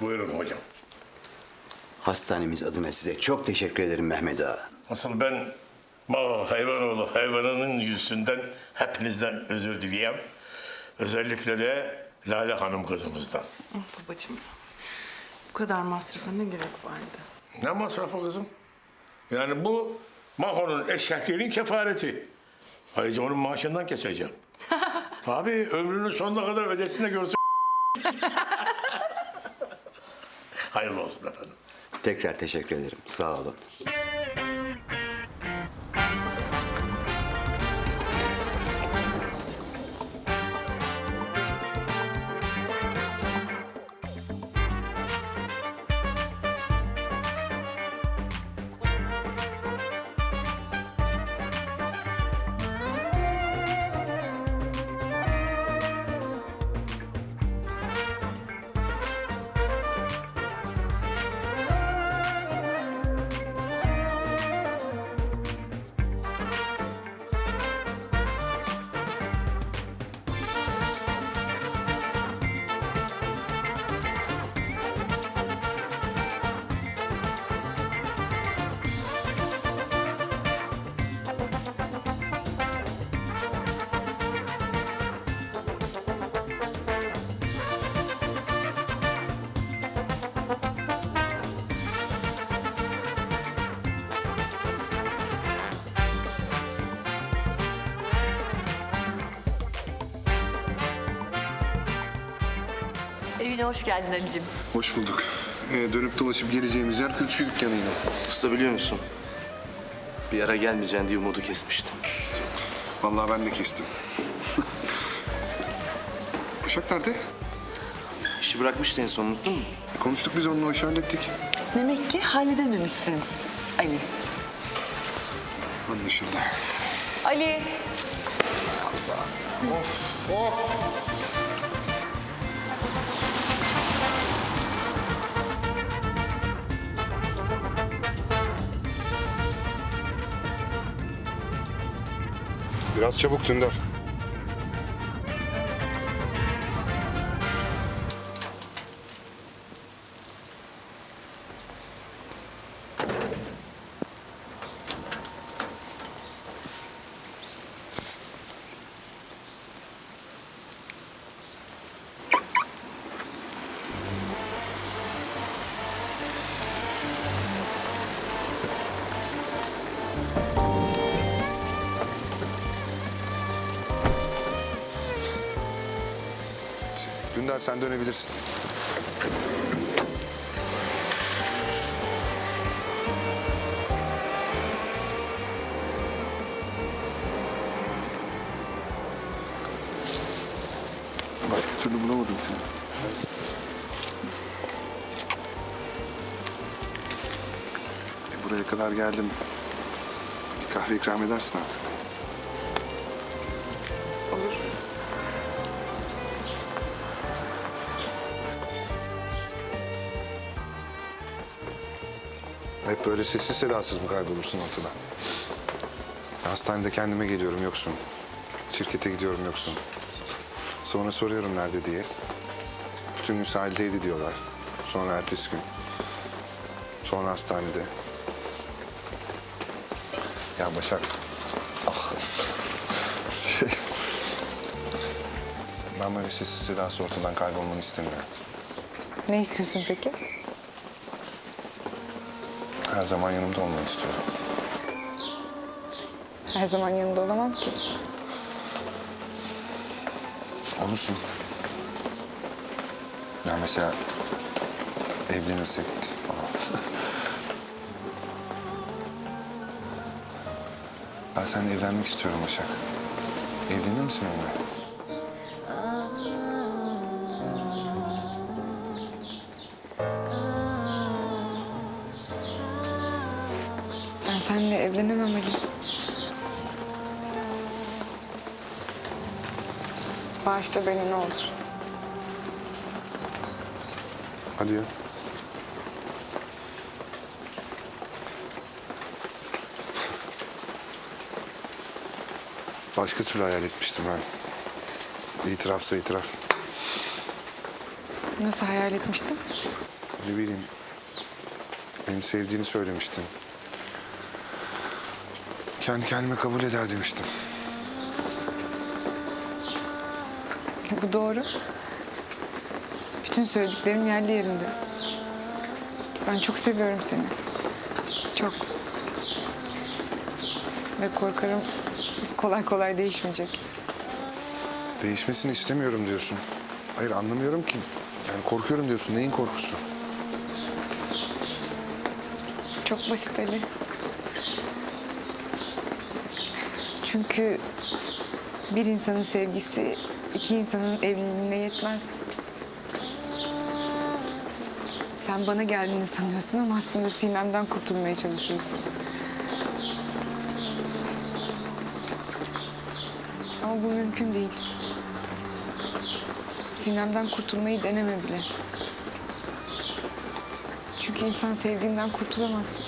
Buyurun hocam. Hastanemiz adına size çok teşekkür ederim Mehmet Ağa. Asıl ben mal hayvanoğlu hayvanının yüzünden hepinizden özür dileyem. Özellikle de Lale Hanım kızımızdan. Ah babacığım. Bu kadar masrafa ne gerek vardı? Ne masrafı kızım? Yani bu Maho'nun eşekliğinin kefareti. Ayrıca onun maaşından keseceğim. Tabii ömrünün sonuna kadar ödesin de görsün. Hayırlı olsun efendim. Tekrar teşekkür ederim. Sağ olun. Evine hoş geldin Ali'cim. Hoş bulduk. Ee, dönüp dolaşıp geleceğimiz yer kültür dükkanı yine. Usta biliyor musun? Bir ara gelmeyeceksin diye umudu kesmiştim. Vallahi ben de kestim. Başak nerede? İşi bırakmıştı en son unuttun mu? E, konuştuk biz onunla işi hallettik. Demek ki halledememişsiniz Ali. Anlaşıldı. Ali. Of of. Biraz çabuk Dündar. Dündar sen dönebilirsin. Başka türlü bulamadım seni. E, buraya kadar geldim. Bir kahve ikram edersin artık. Hep böyle sessiz sedasız mı kaybolursun ortada? Hastanede kendime geliyorum yoksun. Şirkete gidiyorum yoksun. Sonra soruyorum nerede diye. Bütün gün sahildeydi diyorlar. Sonra ertesi gün. Sonra hastanede. Ya Başak. Ah. Şey. Ben böyle sessiz sedasız ortadan kaybolmanı istemiyorum. Ne istiyorsun peki? Her zaman yanımda olmanı istiyorum. Her zaman yanında olamam ki. Olursun. Ya mesela evlenirsek falan. ben seninle evlenmek istiyorum Başak. Evlenir misin benimle? Seninle evlenemem Ali. Bağışla beni ne olur. Hadi ya. Başka türlü hayal etmiştim ben. İtirafsa itiraf. Nasıl hayal etmiştim? Ne bileyim. Beni sevdiğini söylemiştin. Kendi kendime kabul eder demiştim. Bu doğru. Bütün söylediklerim yerli yerinde. Ben çok seviyorum seni. Çok. Ve korkarım kolay kolay değişmeyecek. Değişmesini istemiyorum diyorsun. Hayır anlamıyorum ki. Yani korkuyorum diyorsun. Neyin korkusu? Çok basit Ali. Çünkü bir insanın sevgisi iki insanın evliliğine yetmez. Sen bana geldiğini sanıyorsun ama aslında Sinem'den kurtulmaya çalışıyorsun. Ama bu mümkün değil. Sinem'den kurtulmayı deneme bile. Çünkü insan sevdiğinden kurtulamaz.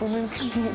Bu mümkün değil.